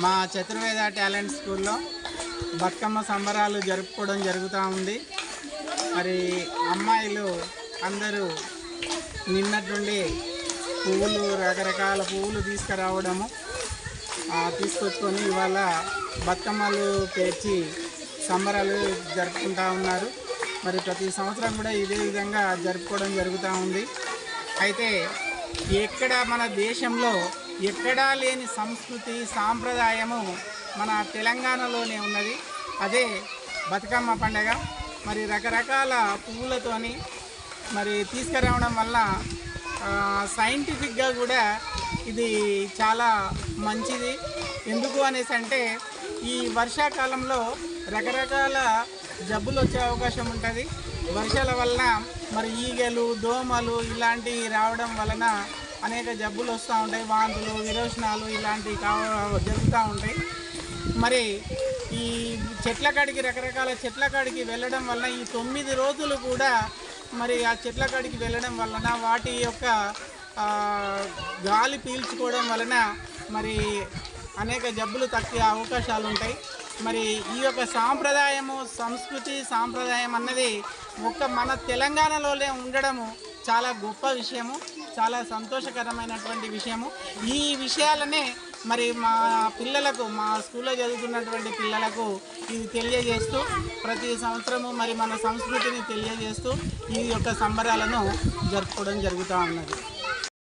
మా చతుర్వేద టాలెంట్ స్కూల్లో బతుకమ్మ సంబరాలు జరుపుకోవడం జరుగుతూ ఉంది. మరి అమ్మాయిలు అందరూ నిన్నట్టుండి పువ్వులు రకరకాల పువ్వులు తీసుకురావడము ఆ, తీసుకొచ్చుకొని ఇవాళ బతుకమ్మలు పేర్చి సంబరాలు జరుపుకుంటా ఉన్నారు. మరి ప్రతి సంవత్సరం కూడా ఇదే విధంగా జరుపుకోవడం జరుగుతూ ఉంది. అయితే ఎక్కడ మన దేశంలో ఎక్కడా లేని సంస్కృతి సాంప్రదాయము మన తెలంగాణలోనే ఉన్నది. అదే బతుకమ్మ పండగ. మరి రకరకాల పువ్వులతోని మరి తీసుకురావడం వల్ల సైంటిఫిక్గా కూడా ఇది చాలా మంచిది. ఎందుకు అనేసి అంటే ఈ వర్షాకాలంలో రకరకాల జబ్బులు వచ్చే అవకాశం ఉంటుంది. వర్షాల వలన మరి ఈగలు దోమలు ఇలాంటివి రావడం వలన అనేక జబ్బులు వస్తూ ఉంటాయి వాంతులు విరోచనాలు ఇలాంటివి కావ జరుగుతూ ఉంటాయి. మరి ఈ చెట్ల కాడికి రకరకాల చెట్ల కాడికి వెళ్ళడం వలన ఈ తొమ్మిది రోజులు కూడా మరి ఆ చెట్ల కాడికి వెళ్ళడం వలన వాటి యొక్క గాలి పీల్చుకోవడం వలన మరి అనేక జబ్బులు తగ్గే అవకాశాలు ఉంటాయి. మరి ఈ యొక్క సాంప్రదాయము సంస్కృతి సాంప్రదాయం అన్నది ఒక్క మన తెలంగాణలోనే ఉండడము చాలా గొప్ప విషయము. చాలా సంతోషకరమైనటువంటి విషయము. ఈ విషయాలనే మరి మా పిల్లలకు మా స్కూల్లో చదువుతున్నటువంటి పిల్లలకు ఇది తెలియజేస్తూ ప్రతి సంవత్సరము మరి మన సంస్కృతిని తెలియజేస్తూ ఈ యొక్క సంబరాలను జరుపుకోవడం జరుగుతూ ఉన్నది.